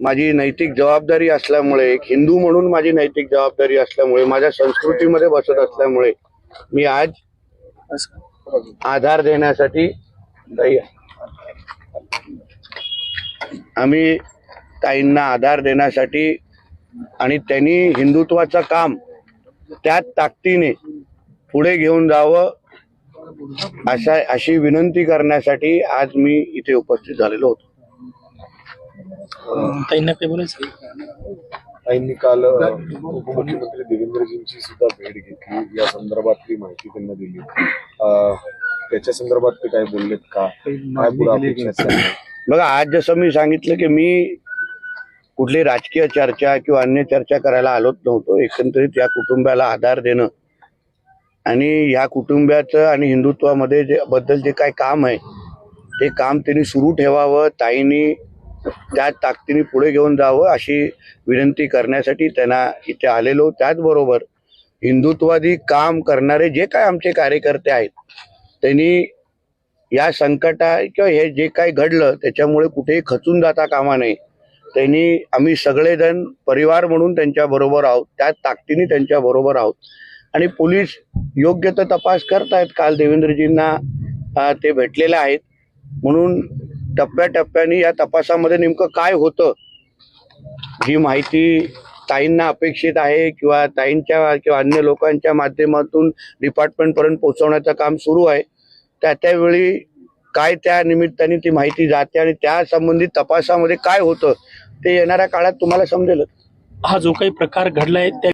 माझी नैतिक जबाबदारी असल्यामुळे एक हिंदू म्हणून माझी नैतिक जबाबदारी असल्यामुळे माझ्या संस्कृतीमध्ये बसत असल्यामुळे मी आज आधार देण्यासाठी आम्ही ताईंना आधार देण्यासाठी आणि त्यांनी हिंदुत्वाचं काम त्याच ताकदीने पुढे घेऊन जावं अशा अशी विनंती करण्यासाठी आज मी इथे उपस्थित झालेलो होतो. ताईंना काही बोलायचं? ताईंनी काल उपमुख्यमंत्री देवेंद्रजींची सुद्धा भेट घेतली. या संदर्भातली माहिती त्यांना दिली. अ, त्याच्या संदर्भात ते काय बोललेत का? बघा आज जसं मी सांगितलं की मी कुठली राजकीय चर्चा किंवा अन्य चर्चा करायला आलोच नव्हतो. एकंदरीत या कुटुंबाला आधार देणं आणि या कुटुंबाचं आणि हिंदुत्वामध्ये जे बद्दल जे काय काम आहे ते काम त्यांनी सुरू ठेवावं ताईंनी त्या ताकदीने पुढे घेऊन जावं अशी विनंती करण्यासाठी त्यांना इथे आलेलो. त्याचबरोबर हिंदुत्वादी काम करणारे जे काय आमचे कार्यकर्ते आहेत त्यांनी या संकटा किंवा हे जे काही घडलं त्याच्यामुळे कुठेही खचून जाता कामा नये. त्यांनी आम्ही सगळेजण परिवार म्हणून त्यांच्याबरोबर आहोत त्या ताकदीने त्यांच्याबरोबर आहोत. आणि पोलीस योग्य तर तपास करतायत काल देवेंद्रजींना ते भेटलेले आहेत. म्हणून टप्प्याटप्प्याने या तपासामध्ये नेमकं काय होतं? ही माहिती ताईंना अपेक्षित आहे किंवा ताईंच्या किंवा अन्य लोकांच्या माध्यमातून डिपार्टमेंटपर्यंत पोहोचवण्याचं काम सुरू आहे. त्या त्यावेळी काय त्या निमित्ताने ती माहिती जाते आणि त्या संबंधित तपासामध्ये काय होतं ते येणाऱ्या काळात तुम्हाला समजेल हा जो काही प्रकार घडला आहे त्या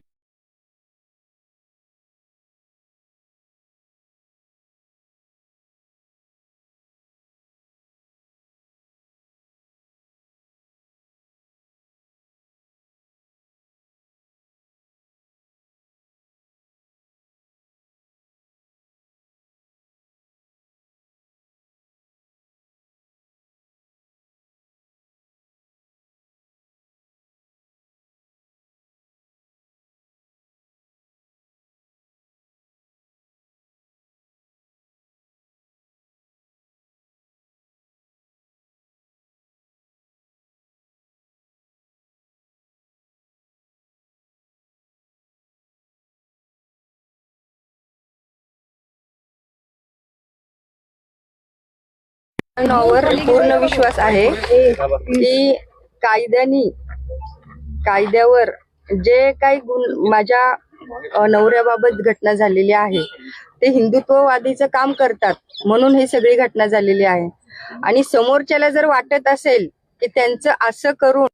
नॉवर पूर्ण विश्वास आहे की कायद्यानी कायद्यावर जे काही गुण माझ्या नवऱ्याबाबत घटना झालेली आहे ते हिंदुत्ववादीचं काम करतात म्हणून ही सगळी घटना झालेली आहे. आणि समोरच्याला जर वाटत असेल की त्यांचं असं करून